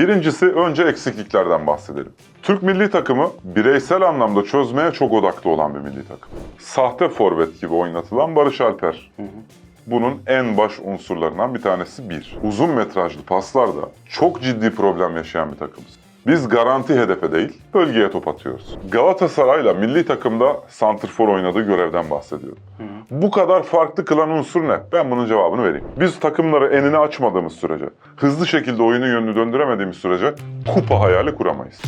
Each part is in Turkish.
Birincisi önce eksikliklerden bahsedelim. Türk milli takımı bireysel anlamda çözmeye çok odaklı olan bir milli takım. Sahte forvet gibi oynatılan Barış Alper. Bunun en baş unsurlarından bir tanesi bir. Uzun metrajlı paslarda çok ciddi problem yaşayan bir takımız. Biz garanti hedefe değil, bölgeye top atıyoruz. Galatasaray'la milli takımda santrfor oynadığı görevden bahsediyorum. Bu kadar farklı kılan unsur ne? Ben bunun cevabını vereyim. Biz takımları enine açmadığımız sürece, hızlı şekilde oyunun yönünü döndüremediğimiz sürece kupa hayali kuramayız.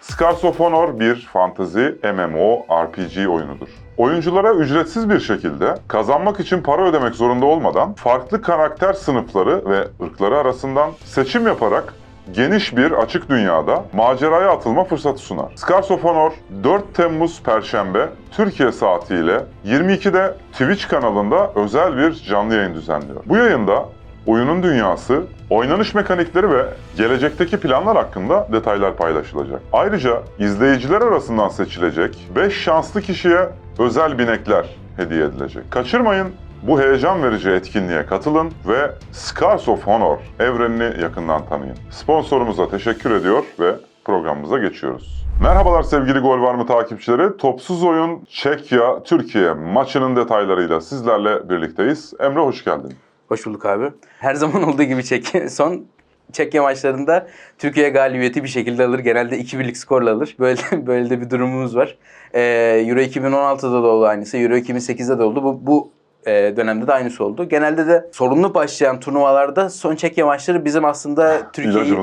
Scars of Honor bir fantazi MMO RPG oyunudur. Oyunculara ücretsiz bir şekilde kazanmak için para ödemek zorunda olmadan farklı karakter sınıfları ve ırkları arasından seçim yaparak geniş bir açık dünyada maceraya atılma fırsatı sunar. Scars of Honor 4 Temmuz Perşembe Türkiye saatiyle 22'de Twitch kanalında özel bir canlı yayın düzenliyor. Bu yayında oyunun dünyası, oynanış mekanikleri ve gelecekteki planlar hakkında detaylar paylaşılacak. Ayrıca izleyiciler arasından seçilecek 5 şanslı kişiye özel binekler hediye edilecek. Kaçırmayın, bu heyecan verici etkinliğe katılın ve Scars of Honor evrenini yakından tanıyın. Sponsorumuza teşekkür ediyor ve programımıza geçiyoruz. Merhabalar sevgili Gol Var mı takipçileri. Topsuz Oyun Çekya Türkiye maçının detaylarıyla sizlerle birlikteyiz. Emre hoş geldin. Hoş bulduk abi. Her zaman olduğu gibi Çek son Çekya maçlarında Türkiye galibiyeti bir şekilde alır. Genelde 2-1'lik skorla alır. Böyle böyle de bir durumumuz var. Ee, Euro 2016'da da oldu aynısı. Euro 2008'de de oldu. Bu, bu e, dönemde de aynısı oldu. Genelde de sorunlu başlayan turnuvalarda son Çekya maçları bizim aslında Türkiye'yi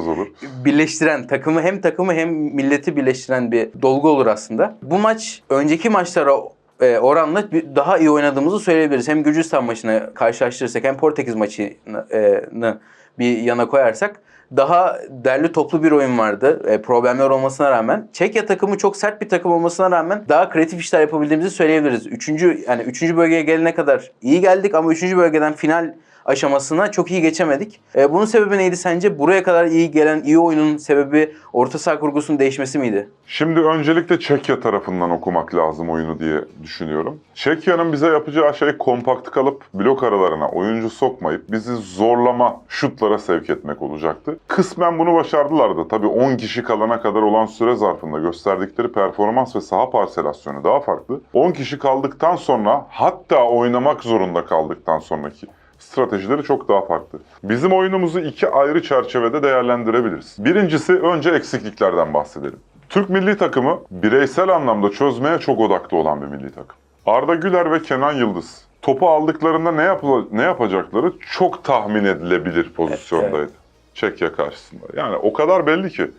birleştiren, takımı hem takımı hem milleti birleştiren bir dolgu olur aslında. Bu maç önceki maçlara e, oranla daha iyi oynadığımızı söyleyebiliriz. Hem Gürcistan maçını karşılaştırırsak hem Portekiz maçını bir yana koyarsak daha derli toplu bir oyun vardı. E, problemler olmasına rağmen. Çekya takımı çok sert bir takım olmasına rağmen daha kreatif işler yapabildiğimizi söyleyebiliriz. Üçüncü yani üçüncü bölgeye gelene kadar iyi geldik ama üçüncü bölgeden final aşamasına çok iyi geçemedik. E, bunun sebebi neydi sence? Buraya kadar iyi gelen iyi oyunun sebebi orta saha kurgusunun değişmesi miydi? Şimdi öncelikle Çekya tarafından okumak lazım oyunu diye düşünüyorum. Çekya'nın bize yapacağı şey kompakt kalıp blok aralarına oyuncu sokmayıp bizi zorlama şutlara sevk etmek olacaktı. Kısmen bunu başardılar da tabii 10 kişi kalana kadar olan süre zarfında gösterdikleri performans ve saha parselasyonu daha farklı. 10 kişi kaldıktan sonra hatta oynamak zorunda kaldıktan sonraki stratejileri çok daha farklı. Bizim oyunumuzu iki ayrı çerçevede değerlendirebiliriz. Birincisi önce eksikliklerden bahsedelim. Türk milli takımı bireysel anlamda çözmeye çok odaklı olan bir milli takım. Arda Güler ve Kenan Yıldız topu aldıklarında ne, yapıla- ne yapacakları çok tahmin edilebilir pozisyondaydı. Çekya karşısında. Yani o kadar belli ki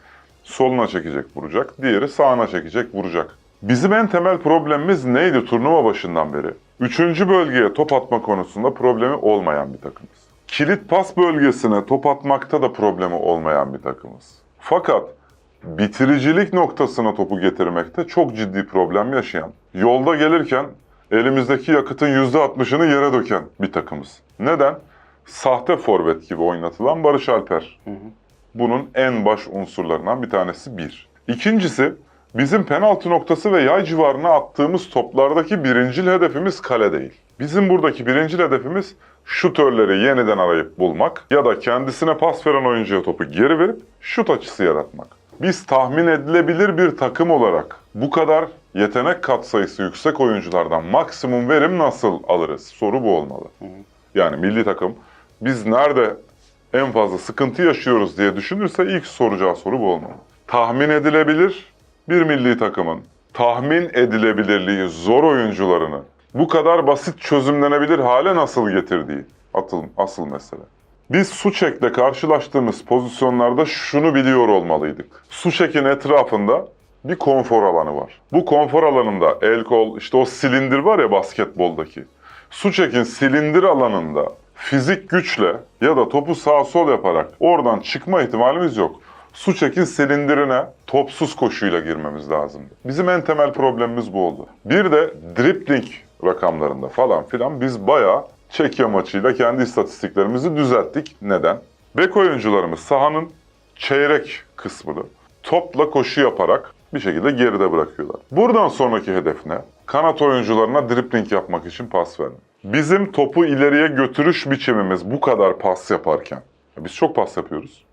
soluna çekecek vuracak, diğeri sağına çekecek vuracak. Bizim en temel problemimiz neydi turnuva başından beri? Üçüncü bölgeye top atma konusunda problemi olmayan bir takımız. Kilit pas bölgesine top atmakta da problemi olmayan bir takımız. Fakat bitiricilik noktasına topu getirmekte çok ciddi problem yaşayan, yolda gelirken elimizdeki yakıtın %60'ını yere döken bir takımız. Neden? Sahte forvet gibi oynatılan Barış Alper. Bunun en baş unsurlarından bir tanesi bir. İkincisi, bizim penaltı noktası ve yay civarına attığımız toplardaki birincil hedefimiz kale değil. Bizim buradaki birincil hedefimiz şutörleri yeniden arayıp bulmak ya da kendisine pas veren oyuncuya topu geri verip şut açısı yaratmak. Biz tahmin edilebilir bir takım olarak bu kadar yetenek katsayısı yüksek oyunculardan maksimum verim nasıl alırız? Soru bu olmalı. Yani milli takım biz nerede en fazla sıkıntı yaşıyoruz diye düşünürse ilk soracağı soru bu olmalı. Tahmin edilebilir bir milli takımın tahmin edilebilirliği zor oyuncularını bu kadar basit çözümlenebilir hale nasıl getirdiği atıl, asıl mesele. Biz Suçek'le karşılaştığımız pozisyonlarda şunu biliyor olmalıydık. Suçek'in etrafında bir konfor alanı var. Bu konfor alanında el kol, işte o silindir var ya basketboldaki. Suçek'in silindir alanında fizik güçle ya da topu sağ sol yaparak oradan çıkma ihtimalimiz yok. Suçek'in silindirine topsuz koşuyla girmemiz lazımdı. Bizim en temel problemimiz bu oldu. Bir de dribbling rakamlarında falan filan biz bayağı Çekya maçıyla kendi istatistiklerimizi düzelttik. Neden? Bek oyuncularımız sahanın çeyrek kısmını topla koşu yaparak bir şekilde geride bırakıyorlar. Buradan sonraki hedef ne? Kanat oyuncularına dribbling yapmak için pas vermek. Bizim topu ileriye götürüş biçimimiz bu kadar pas yaparken, biz çok pas yapıyoruz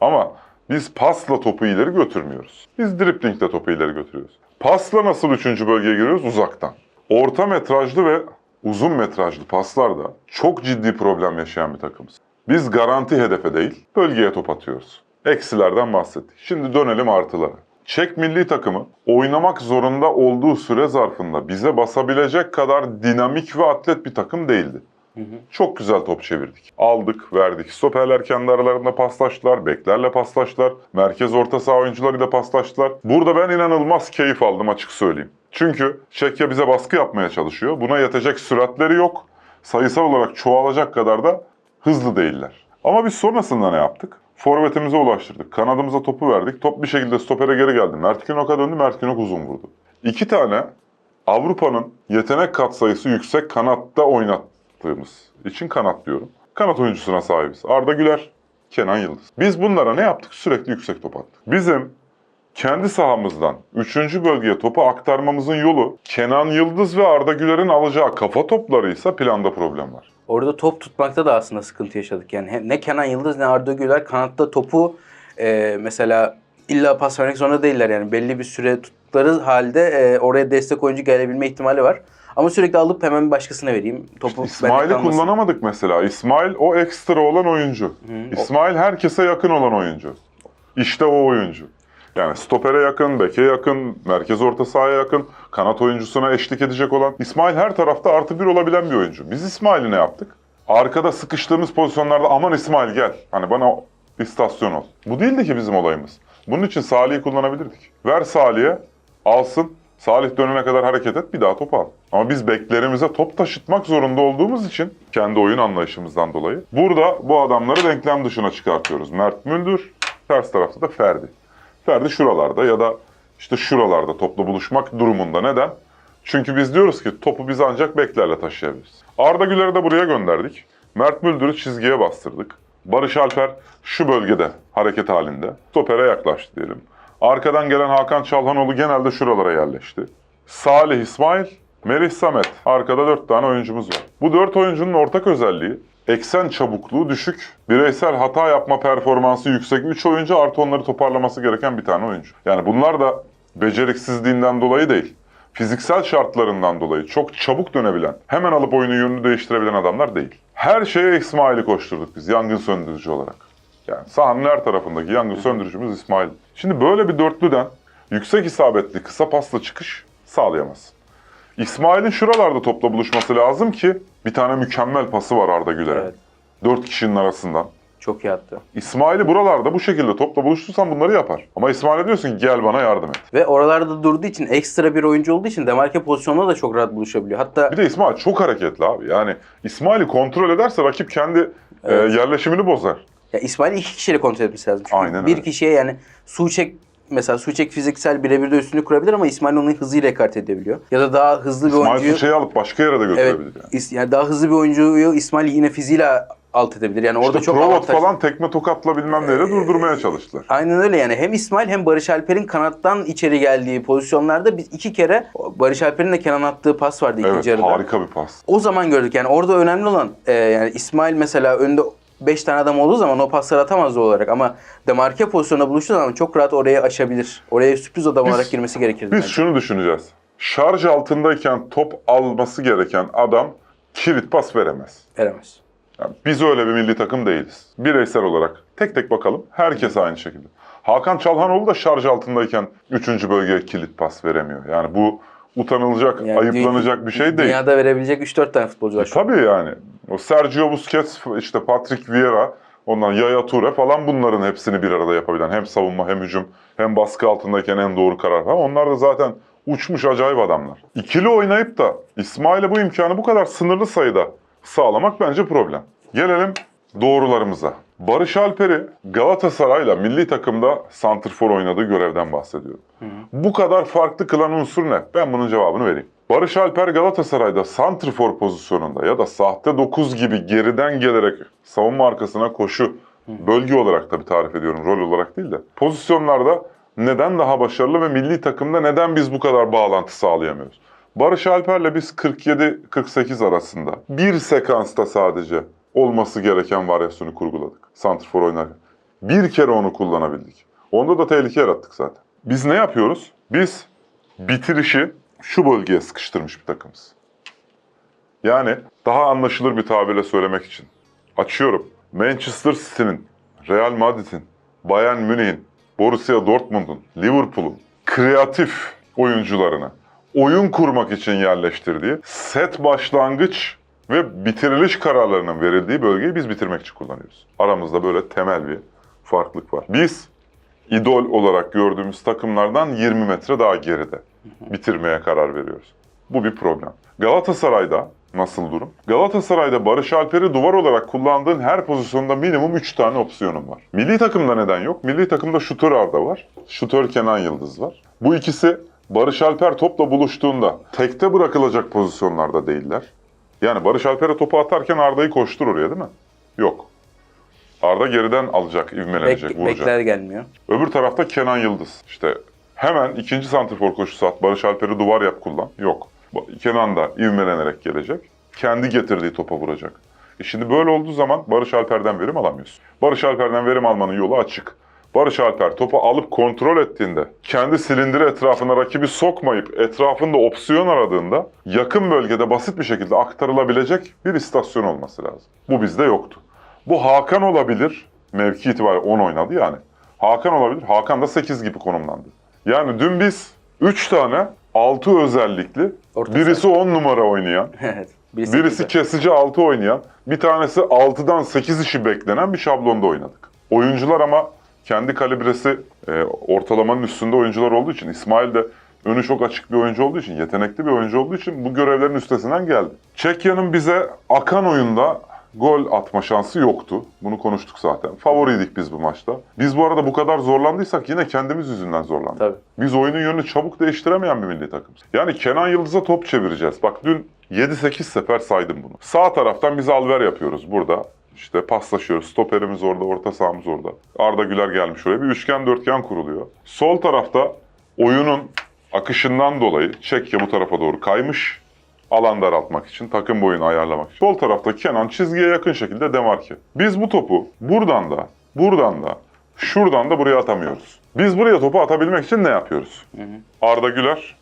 ama biz pasla topu ileri götürmüyoruz. Biz driplingle topu ileri götürüyoruz. Pasla nasıl üçüncü bölgeye giriyoruz? Uzaktan. Orta metrajlı ve uzun metrajlı paslarda çok ciddi problem yaşayan bir takımız. Biz garanti hedefe değil, bölgeye top atıyoruz. Eksilerden bahsettik. Şimdi dönelim artılara. Çek milli takımı oynamak zorunda olduğu süre zarfında bize basabilecek kadar dinamik ve atlet bir takım değildi. Çok güzel top çevirdik. Aldık, verdik. Stoperler kendi aralarında paslaştılar, beklerle paslaştılar, merkez orta saha oyuncularıyla paslaştılar. Burada ben inanılmaz keyif aldım açık söyleyeyim. Çünkü Çekya bize baskı yapmaya çalışıyor. Buna yetecek süratleri yok. Sayısal olarak çoğalacak kadar da hızlı değiller. Ama biz sonrasında ne yaptık? Forvetimize ulaştırdık. Kanadımıza topu verdik. Top bir şekilde stopere geri geldi. Mert Günok'a döndü. Mert Günok uzun vurdu. İki tane Avrupa'nın yetenek katsayısı yüksek kanatta oynattığımız için kanat diyorum. Kanat oyuncusuna sahibiz. Arda Güler, Kenan Yıldız. Biz bunlara ne yaptık? Sürekli yüksek top attık. Bizim kendi sahamızdan 3. bölgeye topu aktarmamızın yolu Kenan Yıldız ve Arda Güler'in alacağı kafa toplarıysa planda problem var. Orada top tutmakta da aslında sıkıntı yaşadık. Yani ne Kenan Yıldız ne Arda Güler kanatta topu e, mesela illa pas vermek zorunda değiller. Yani belli bir süre tuttukları halde e, oraya destek oyuncu gelebilme ihtimali var. Ama sürekli alıp hemen bir başkasına vereyim. Topu İsmail'i kullanamadık mesela. İsmail o ekstra olan oyuncu. Hı, İsmail herkese yakın olan oyuncu. İşte o oyuncu. Yani stopere yakın, beke yakın, merkez orta sahaya yakın, kanat oyuncusuna eşlik edecek olan. İsmail her tarafta artı bir olabilen bir oyuncu. Biz İsmail'i ne yaptık? Arkada sıkıştığımız pozisyonlarda aman İsmail gel. Hani bana istasyon ol. Bu değildi ki bizim olayımız. Bunun için Salih'i kullanabilirdik. Ver Salih'e, alsın. Salih dönene kadar hareket et, bir daha top al. Ama biz beklerimize top taşıtmak zorunda olduğumuz için, kendi oyun anlayışımızdan dolayı, burada bu adamları denklem dışına çıkartıyoruz. Mert Müldür, ters tarafta da Ferdi. Ferdi şuralarda ya da işte şuralarda topla buluşmak durumunda. Neden? Çünkü biz diyoruz ki topu biz ancak beklerle taşıyabiliriz. Arda Güler'i de buraya gönderdik. Mert Müldür'ü çizgiye bastırdık. Barış Alper şu bölgede hareket halinde. Stopere yaklaştı diyelim. Arkadan gelen Hakan Çalhanoğlu genelde şuralara yerleşti. Salih İsmail, Merih Samet. Arkada dört tane oyuncumuz var. Bu dört oyuncunun ortak özelliği eksen çabukluğu düşük, bireysel hata yapma performansı yüksek 3 oyuncu artı onları toparlaması gereken bir tane oyuncu. Yani bunlar da beceriksizliğinden dolayı değil. Fiziksel şartlarından dolayı çok çabuk dönebilen, hemen alıp oyunun yönünü değiştirebilen adamlar değil. Her şeye İsmail'i koşturduk biz yangın söndürücü olarak. Yani sahanın her tarafındaki yangın söndürücümüz İsmail. Şimdi böyle bir dörtlüden yüksek isabetli kısa pasla çıkış sağlayamazsın. İsmail'in şuralarda topla buluşması lazım ki bir tane mükemmel pası var Arda Güler'e. Evet. Dört kişinin arasından. Çok iyi attı. İsmail'i buralarda bu şekilde topla buluştursan bunları yapar. Ama İsmail'e diyorsun ki gel bana yardım et. Ve oralarda durduğu için ekstra bir oyuncu olduğu için demarke pozisyonunda da çok rahat buluşabiliyor. Hatta Bir de İsmail çok hareketli abi. Yani İsmail'i kontrol ederse rakip kendi Evet. e, yerleşimini bozar. Ya İsmail'i iki kişiyle kontrol etmesi lazım. Çünkü Aynen bir öyle. kişiye yani Suçek mesela Suçek fiziksel birebir de üstünlük kurabilir ama İsmail onu hızıyla ekart edebiliyor. Ya da daha hızlı bir İsmail oyuncuyu Suçe'yi alıp başka yere de evet, götürebilir yani. is- yani daha hızlı bir oyuncuyu İsmail yine fiziğiyle alt edebilir. Yani orada İşte çok Provot avantaj. falan tekme tokatla bilmem neyle durdurmaya çalıştılar. Aynen öyle yani hem İsmail hem Barış Alper'in kanattan içeri geldiği pozisyonlarda biz iki kere Barış Alper'in de Kenan attığı pas vardı Evet ikinci yarıda. harika bir pas. O zaman gördük yani orada önemli olan e, yani İsmail mesela önde 5 tane adam olduğu zaman o pasları atamaz doğal olarak ama demarke pozisyonuna buluştuğu zaman çok rahat oraya aşabilir. Oraya sürpriz adam Biz- olarak girmesi gerekirdi. Biz bence. şunu düşüneceğiz. Şarj altındayken top alması gereken adam kilit pas veremez. Veremez. Yani biz öyle bir milli takım değiliz. Bireysel olarak tek tek bakalım. Herkes aynı şekilde. Hakan Çalhanoğlu da şarj altındayken 3. bölgeye kilit pas veremiyor. Yani bu utanılacak, Yani ayıplanacak bir şey değil. Dünyada verebilecek 3-4 tane futbolcu var. an. Tabii yani. O Sergio Busquets, işte Patrick Vieira, ondan Yaya Toure falan bunların hepsini bir arada yapabilen. Hem savunma hem hücum hem baskı altındayken en doğru karar falan. Onlar da zaten uçmuş acayip adamlar. İkili oynayıp da İsmail'e bu imkanı bu kadar sınırlı sayıda sağlamak bence problem. Gelelim doğrularımıza. Barış Alper'i Galatasaray'la milli takımda santrfor oynadığı görevden bahsediyorum. Bu kadar farklı kılan unsur ne? Ben bunun cevabını vereyim. Barış Alper Galatasaray'da santrfor pozisyonunda ya da sahte 9 gibi geriden gelerek savunma arkasına koşu bölge olarak tabii tarif ediyorum rol olarak değil de pozisyonlarda neden daha başarılı ve milli takımda neden biz bu kadar bağlantı sağlayamıyoruz? Barış Alper'le biz 47-48 arasında bir sekansta sadece olması gereken varyasyonu kurguladık. Santrfor oynarken. Bir kere onu kullanabildik. Onda da tehlike yarattık zaten. Biz ne yapıyoruz? Biz bitirişi şu bölgeye sıkıştırmış bir takımız. Yani daha anlaşılır bir tabirle söylemek için. Açıyorum. Manchester City'nin, Real Madrid'in, Bayern Münih'in, Borussia Dortmund'un, Liverpool'un kreatif oyuncularını oyun kurmak için yerleştirdiği set başlangıç ve bitiriliş kararlarının verildiği bölgeyi biz bitirmek için kullanıyoruz. Aramızda böyle temel bir farklılık var. Biz idol olarak gördüğümüz takımlardan 20 metre daha geride bitirmeye karar veriyoruz. Bu bir problem. Galatasaray'da nasıl durum? Galatasaray'da Barış Alper'i duvar olarak kullandığın her pozisyonda minimum 3 tane opsiyonun var. Milli takımda neden yok? Milli takımda şutör Arda var. Şutör Kenan Yıldız var. Bu ikisi Barış Alper topla buluştuğunda tekte bırakılacak pozisyonlarda değiller. Yani Barış Alper'e topu atarken Arda'yı koştur oraya değil mi? Yok. Arda geriden alacak, ivmelenecek, Bek, vuracak. bekler gelmiyor. Öbür tarafta Kenan Yıldız. İşte hemen ikinci santrfor koşusu at. Barış Alper'i duvar yap kullan. Yok. Kenan da ivmelenerek gelecek. Kendi getirdiği topa vuracak. E şimdi böyle olduğu zaman Barış Alper'den verim alamıyorsun. Barış Alper'den verim almanın yolu açık. Barış Alper topu alıp kontrol ettiğinde, kendi silindiri etrafına rakibi sokmayıp etrafında opsiyon aradığında yakın bölgede basit bir şekilde aktarılabilecek bir istasyon olması lazım. Bu bizde yoktu. Bu Hakan olabilir. Mevki itibariyle 10 oynadı yani. Hakan olabilir. Hakan da 8 gibi konumlandı. Yani dün biz 3 tane 6 özellikli, Orta birisi 10 numara oynayan, evet. Birisi, birisi kesici 6 oynayan, bir tanesi 6'dan 8 işi beklenen bir şablonda oynadık. Oyuncular ama kendi kalibresi e, ortalamanın üstünde oyuncular olduğu için, İsmail de önü çok açık bir oyuncu olduğu için, yetenekli bir oyuncu olduğu için bu görevlerin üstesinden geldi. Çekya'nın bize akan oyunda gol atma şansı yoktu. Bunu konuştuk zaten. Favoriydik biz bu maçta. Biz bu arada bu kadar zorlandıysak yine kendimiz yüzünden zorlandık. Tabii. Biz oyunun yönünü çabuk değiştiremeyen bir milli takımız. Yani Kenan Yıldız'a top çevireceğiz. Bak dün 7-8 sefer saydım bunu. Sağ taraftan biz alver yapıyoruz burada. İşte paslaşıyoruz. Stoperimiz orada, orta sahamız orada. Arda Güler gelmiş oraya. Bir üçgen dörtgen kuruluyor. Sol tarafta oyunun akışından dolayı Çekya bu tarafa doğru kaymış. Alan daraltmak için, takım boyunu ayarlamak için. Sol tarafta Kenan çizgiye yakın şekilde demarke. Biz bu topu buradan da, buradan da, şuradan da buraya atamıyoruz. Biz buraya topu atabilmek için ne yapıyoruz? Arda Güler,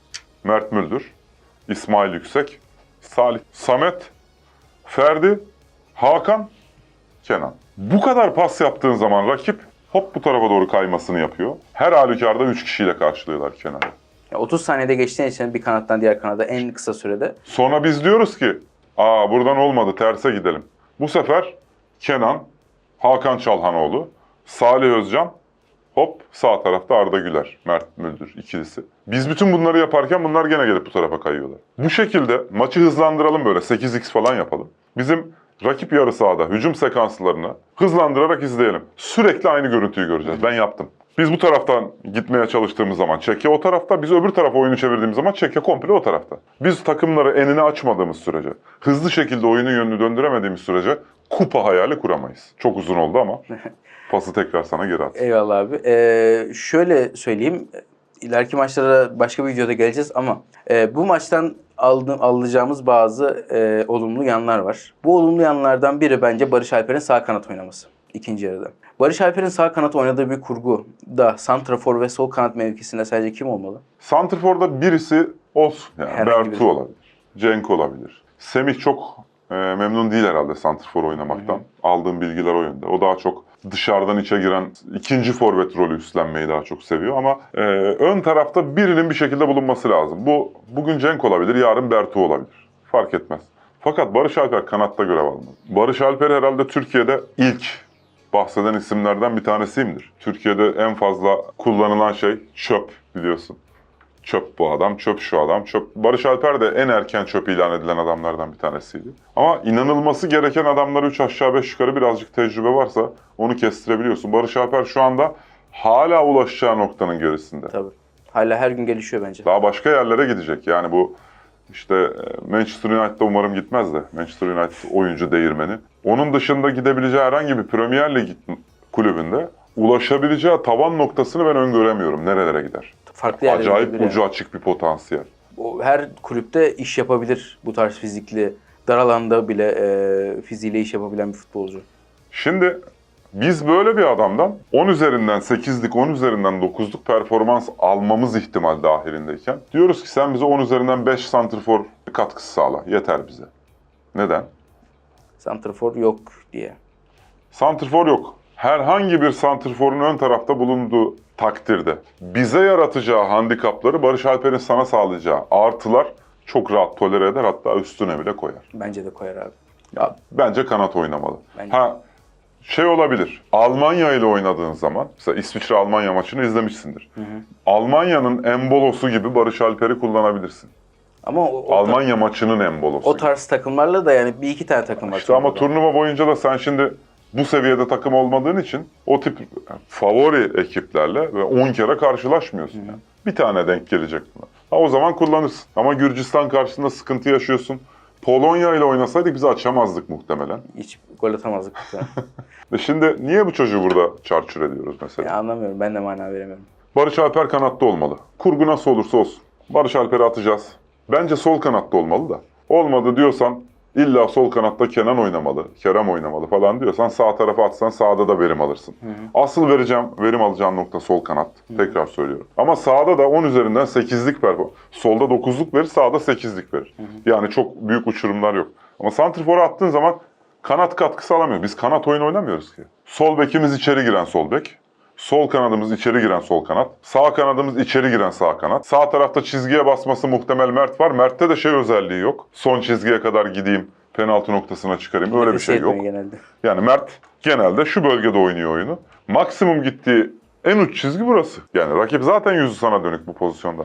Mert Müldür, İsmail Yüksek, Salih, Samet, Ferdi, Hakan, Kenan. Bu kadar pas yaptığın zaman rakip hop bu tarafa doğru kaymasını yapıyor. Her halükarda 3 kişiyle karşılıyorlar Kenan'ı. Ya 30 saniyede geçtiğin için bir kanattan diğer kanada en kısa sürede Sonra biz diyoruz ki, aa buradan olmadı terse gidelim. Bu sefer Kenan, Hakan Çalhanoğlu, Salih Özcan, hop sağ tarafta Arda Güler, Mert Müldür ikilisi. Biz bütün bunları yaparken bunlar gene gelip bu tarafa kayıyorlar. Bu şekilde maçı hızlandıralım böyle 8x falan yapalım. Bizim rakip yarı sahada hücum sekanslarını hızlandırarak izleyelim. Sürekli aynı görüntüyü göreceğiz. Ben yaptım. Biz bu taraftan gitmeye çalıştığımız zaman Çekya o tarafta, biz öbür tarafa oyunu çevirdiğimiz zaman Çekya komple o tarafta. Biz takımları enine açmadığımız sürece, hızlı şekilde oyunun yönünü döndüremediğimiz sürece kupa hayali kuramayız. Çok uzun oldu ama pası tekrar sana geri at. Eyvallah abi. Ee, şöyle söyleyeyim. İleriki maçlara başka bir videoda geleceğiz ama e, bu maçtan aldığım, alacağımız bazı e, olumlu yanlar var. Bu olumlu yanlardan biri bence Barış Alper'in sağ kanat oynaması ikinci yarıda. Barış Alper'in sağ kanat oynadığı bir kurgu da santrafor ve sol kanat mevkisinde sence kim olmalı? Santrfor'da birisi olsun. Yani Herhangi Bertu biri. olabilir. Cenk olabilir. Semih çok e, memnun değil herhalde Santrfor oynamaktan. Aldığım bilgiler o yönde. O daha çok dışarıdan içe giren ikinci forvet rolü üstlenmeyi daha çok seviyor ama e, ön tarafta birinin bir şekilde bulunması lazım. Bu bugün Cenk olabilir, yarın Bertu olabilir. Fark etmez. Fakat Barış Alper kanatta görev almalı. Barış Alper herhalde Türkiye'de ilk bahseden isimlerden bir tanesiyimdir. Türkiye'de en fazla kullanılan şey çöp biliyorsun. Çöp bu adam, çöp şu adam, çöp. Barış Alper de en erken çöp ilan edilen adamlardan bir tanesiydi. Ama inanılması gereken adamları 3 aşağı 5 yukarı birazcık tecrübe varsa onu kestirebiliyorsun. Barış Alper şu anda hala ulaşacağı noktanın gerisinde. Tabii. Hala her gün gelişiyor bence. Daha başka yerlere gidecek. Yani bu işte e, Manchester United'da umarım gitmez de. Manchester United oyuncu değirmeni. Onun dışında gidebileceği herhangi bir Premier Lig kulübünde ulaşabileceği tavan noktasını ben öngöremiyorum. Nerelere gider? Farklı yerlere Acayip ucu açık bir potansiyel. her kulüpte iş yapabilir bu tarz fizikli, dar alanda bile e, fiziğiyle iş yapabilen bir futbolcu. Şimdi biz böyle bir adamdan 10 üzerinden 8'lik, 10 üzerinden 9'luk performans almamız ihtimal dahilindeyken diyoruz ki sen bize 10 üzerinden 5 santrfor katkısı sağla. Yeter bize. Neden? Santrafor yok diye. Santrfor yok. Herhangi bir santrforun ön tarafta bulunduğu takdirde bize yaratacağı handikapları Barış Alper'in sana sağlayacağı artılar çok rahat tolere eder hatta üstüne bile koyar. Bence de koyar abi. Ya Bence kanat oynamalı. Bence. Ha şey olabilir. Almanya ile oynadığın zaman mesela İsviçre Almanya maçını izlemişsindir. Almanya'nın embolosu gibi Barış Alper'i kullanabilirsin. ama o, o, Almanya maçının embolosu. o gibi. tarz takımlarla da yani bir iki tane takım var. İşte ama turnuva boyunca da sen şimdi bu seviyede takım olmadığın için o tip favori ekiplerle ve 10 kere karşılaşmıyorsun. Yani. Bir tane denk gelecek buna. Ha, o zaman kullanırsın. Ama Gürcistan karşısında sıkıntı yaşıyorsun. Polonya ile oynasaydık bizi açamazdık muhtemelen. Hiç gol atamazdık. Ve şimdi niye bu çocuğu burada çarçur ediyoruz mesela? ya anlamıyorum. Ben de mana veremiyorum. Barış Alper kanatta olmalı. Kurgu nasıl olursa olsun. Barış Alper'i atacağız. Bence sol kanatta olmalı da. Olmadı diyorsan illa sol kanatta Kenan oynamalı, Kerem oynamalı falan diyorsan sağ tarafa atsan sağda da verim alırsın. Asıl vereceğim, verim alacağım nokta sol kanat. Tekrar söylüyorum. Ama sağda da 10 üzerinden 8'lik performans. Solda 9'luk verir, sağda 8'lik verir. Yani çok büyük uçurumlar yok. Ama santrifora attığın zaman kanat katkısı alamıyor. Biz kanat oyunu oynamıyoruz ki. Sol bekimiz içeri giren sol bek. Sol kanadımız içeri giren sol kanat. Sağ kanadımız içeri giren sağ kanat. Sağ tarafta çizgiye basması muhtemel Mert var. Mert'te de şey özelliği yok. Son çizgiye kadar gideyim, penaltı noktasına çıkarayım. Öyle bir şey yok. Genelde. Yani Mert genelde şu bölgede oynuyor oyunu. Maksimum gittiği en uç çizgi burası. Yani rakip zaten yüzü sana dönük bu pozisyonda.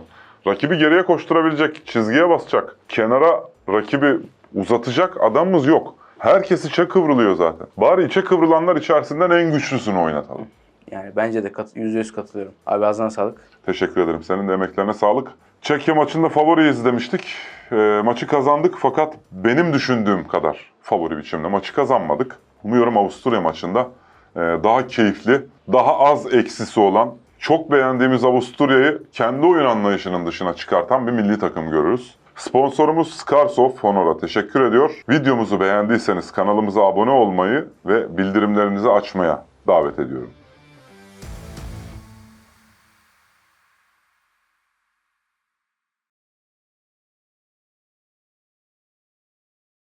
Rakibi geriye koşturabilecek, çizgiye basacak, kenara rakibi uzatacak adamımız yok. Herkes içe kıvrılıyor zaten. Bari içe kıvrılanlar içerisinden en güçlüsünü oynatalım. Yani bence de kat, %100 katılıyorum. Abi ağzına sağlık. Teşekkür ederim. Senin de emeklerine sağlık. Çekya maçında favoriyiz demiştik. Ee, maçı kazandık fakat benim düşündüğüm kadar favori biçimde maçı kazanmadık. Umuyorum Avusturya maçında e, daha keyifli, daha az eksisi olan, çok beğendiğimiz Avusturya'yı kendi oyun anlayışının dışına çıkartan bir milli takım görürüz. Sponsorumuz Scarsoft Honor'a teşekkür ediyor. Videomuzu beğendiyseniz kanalımıza abone olmayı ve bildirimlerinizi açmaya davet ediyorum.